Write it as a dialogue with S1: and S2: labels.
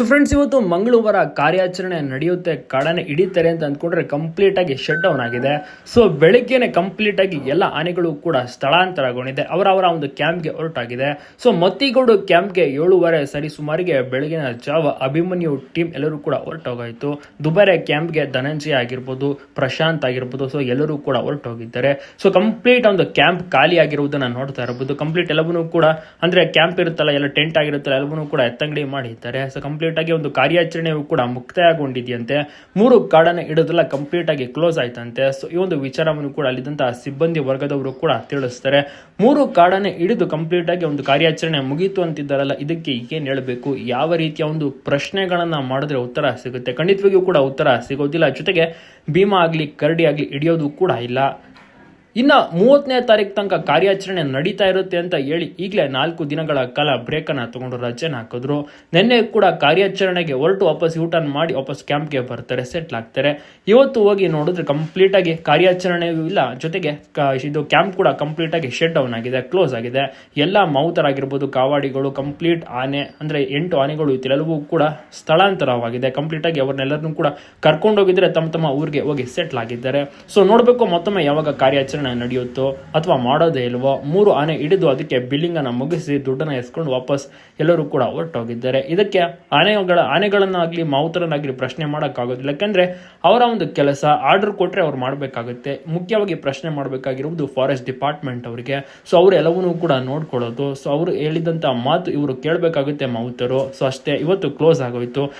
S1: So friends ಇವತ್ತು ಮಂಗಳವಾರ ಕಾರ್ಯಾಚರಣೆ ನಡೆಯುತ್ತೆ. ಕಾಡನೆ ಹಿಡಿತಾರೆ ಅಂತ ಅಂದ್ಕೊಂಡ್ರೆ ಕಂಪ್ಲೀಟ್ ಆಗಿ ಶಟ್ ಡೌನ್ ಆಗಿದೆ. ಸೊ ಬೆಳಿಗ್ಗೆನೆ ಕಂಪ್ಲೀಟ್ ಆಗಿ ಎಲ್ಲ ಆನೆಗಳು ಕೂಡ ಸ್ಥಳಾಂತರಗೊಂಡಿದೆ. ಅವರ ಅವರ ಒಂದು ಕ್ಯಾಂಪ್ಗೆ ಹೊರಟಾಗಿದೆ. ಸೊ ಮತ್ತಿಗೋಡು ಕ್ಯಾಂಪ್ಗೆ ಏಳುವರೆ ಸರಿ ಸುಮಾರಿಗೆ ಬೆಳಗಿನ ಜಾವ ಅಭಿಮನ್ಯು ಟೀಮ್ ಎಲ್ಲರೂ ಕೂಡ ಹೊರಟೋಗಾಯ್ತು. ದುಬಾರೆ ಕ್ಯಾಂಪ್ಗೆ ಧನಂಜಯ ಆಗಿರ್ಬೋದು, ಪ್ರಶಾಂತ್ ಆಗಿರ್ಬೋದು ಸೊ ಎಲ್ಲರೂ ಕೂಡ ಹೊರಟೋಗಿದ್ದಾರೆ. ಸೊ ಕಂಪ್ಲೀಟ್ ಒಂದು ಕ್ಯಾಂಪ್ ಖಾಲಿ ಆಗಿರುವುದನ್ನ ನೋಡ್ತಾ ಇರಬಹುದು. ಕಂಪ್ಲೀಟ್ ಎಲ್ಲವನ್ನೂ ಕೂಡ, ಅಂದ್ರೆ ಕ್ಯಾಂಪ್ ಇರುತ್ತಲ್ಲ, ಎಲ್ಲ ಟೆಂಟ್ ಆಗಿರುತ್ತಲ್ಲ, ಎಲ್ಲವನ್ನೂ ಕೂಡ ಎತ್ತಂಗಡಿ ಮಾಡಿದ್ದಾರೆ. ಸೊ ಕಂಪ್ಲೀಟ್ ಆಗಿ ಒಂದು ಕಾರ್ಯಾಚರಣೆಯು ಕೂಡ ಮುಕ್ತಾಯಗೊಂಡಿದೆಯಂತೆ. ಮೂರು ಕಾಡನ್ನು ಇಡೋದೆಲ್ಲ ಕಂಪ್ಲೀಟ್ ಆಗಿ ಕ್ಲೋಸ್ ಆಯ್ತಂತೆ. ಸೊ ಈ ಒಂದು ವಿಚಾರವನ್ನು ಕೂಡ ಅಲ್ಲಿದ್ದಂತಹ ಸಿಬ್ಬಂದಿ ವರ್ಗದವರು ಕೂಡ ತಿಳಿಸ್ತಾರೆ. ಮೂರು ಕಾಡನ್ನು ಹಿಡಿದು ಕಂಪ್ಲೀಟ್ ಆಗಿ ಒಂದು ಕಾರ್ಯಾಚರಣೆ ಮುಗೀತು ಅಂತಿದ್ದಾರಲ್ಲ, ಇದಕ್ಕೆ ಏನ್ ಹೇಳಬೇಕು? ಯಾವ ರೀತಿಯ ಒಂದು ಪ್ರಶ್ನೆಗಳನ್ನು ಮಾಡಿದ್ರೆ ಉತ್ತರ ಸಿಗುತ್ತೆ? ಖಂಡಿತವಾಗಿಯೂ ಕೂಡ ಉತ್ತರ ಸಿಗೋದಿಲ್ಲ. ಜೊತೆಗೆ ಭೀಮಾ ಆಗಲಿ, ಕರಡಿ ಆಗಲಿ ಹಿಡಿಯೋದು ಕೂಡ ಇಲ್ಲ. ಇನ್ನು ಮೂವತ್ತನೇ ತಾರೀಕು ತನಕ ಕಾರ್ಯಾಚರಣೆ ನಡೀತಾ ಇರುತ್ತೆ ಅಂತ ಹೇಳಿ ಈಗಲೇ ನಾಲ್ಕು ದಿನಗಳ ಕಾಲ ಬ್ರೇಕನ್ನು ತಗೊಂಡು ರಜೆನ ಹಾಕಿದ್ರು. ನಿನ್ನೆ ಕೂಡ ಕಾರ್ಯಾಚರಣೆಗೆ ಹೊರಟು ವಾಪಸ್ ಯೂಟರ್ನ್ ಮಾಡಿ ವಾಪಸ್ ಕ್ಯಾಂಪ್ಗೆ ಬರ್ತಾರೆ ಸೆಟ್ಲ್ ಆಗ್ತಾರೆ. ಇವತ್ತು ಹೋಗಿ ನೋಡಿದ್ರೆ ಕಂಪ್ಲೀಟ್ ಆಗಿ ಕಾರ್ಯಾಚರಣೆಯೂ ಇಲ್ಲ, ಜೊತೆಗೆ ಇದು ಕ್ಯಾಂಪ್ ಕೂಡ ಕಂಪ್ಲೀಟ್ ಆಗಿ ಶಟ್ ಡೌನ್ ಆಗಿದೆ ಕ್ಲೋಸ್ ಆಗಿದೆ. ಎಲ್ಲ ಮೌತರಾಗಿರ್ಬೋದು ಕಾವಾಡಿಗಳು ಕಂಪ್ಲೀಟ್ ಆನೆ, ಅಂದ್ರೆ ಎಂಟು ಆನೆಗಳು ಇತ್ತೆಲ್ಲವೂ ಕೂಡ ಸ್ಥಳಾಂತರವಾಗಿದೆ. ಕಂಪ್ಲೀಟ್ ಆಗಿ ಅವ್ರನ್ನೆಲ್ಲರನ್ನೂ ಕೂಡ ಕರ್ಕೊಂಡೋಗಿದ್ರೆ ತಮ್ಮ ತಮ್ಮ ಊರಿಗೆ ಹೋಗಿ ಸೆಟ್ಲ್ ಆಗಿದ್ದಾರೆ. ಸೊ ನೋಡಬೇಕು ಮತ್ತೊಮ್ಮೆ ಯಾವಾಗ ಕಾರ್ಯಾಚರಣೆ ನಡೆಯುತ್ತೋ ಅಥವಾ ಮಾಡೋದೇ ಇಲ್ವೋ, ಮೂರು ಆನೆ ಹಿಡಿದು ಅದಕ್ಕೆ ಬಿಲ್ಲಿಂಗ್ ಅನ್ನ ಮುಗಿಸಿ ದುಡ್ಡನ್ನ ಎಸ್ಕೊಂಡು ವಾಪಸ್ ಎಲ್ಲರೂ ಕೂಡ ಹೊರಟೋಗಿದ್ದಾರೆ. ಇದಕ್ಕೆ ಆನೆಗಳ, ಆನೆಗಳನ್ನಾಗ್ಲಿ ಮಾವುತರನ್ನಾಗ್ಲಿ ಪ್ರಶ್ನೆ ಮಾಡೋಕ್ಕಾಗೋದಿಲ್ಲ. ಯಾಕಂದ್ರೆ ಅವರ ಒಂದು ಕೆಲಸ ಆರ್ಡರ್ ಕೊಟ್ರೆ ಅವ್ರು ಮಾಡಬೇಕಾಗುತ್ತೆ. ಮುಖ್ಯವಾಗಿ ಪ್ರಶ್ನೆ ಮಾಡಬೇಕಾಗಿರುವುದು ಫಾರೆಸ್ಟ್ ಡಿಪಾರ್ಟ್ಮೆಂಟ್ ಅವರಿಗೆ. ಸೊ ಅವರು ಎಲ್ಲವನ್ನೂ ಕೂಡ ನೋಡ್ಕೊಳ್ಳೋದು. ಸೊ ಅವರು ಹೇಳಿದಂತ ಮಾತು ಇವರು ಕೇಳಬೇಕಾಗುತ್ತೆ ಮಾವುತರು. ಸೊ ಅಷ್ಟೇ, ಇವತ್ತು ಕ್ಲೋಸ್ ಆಗೋಯ್ತು.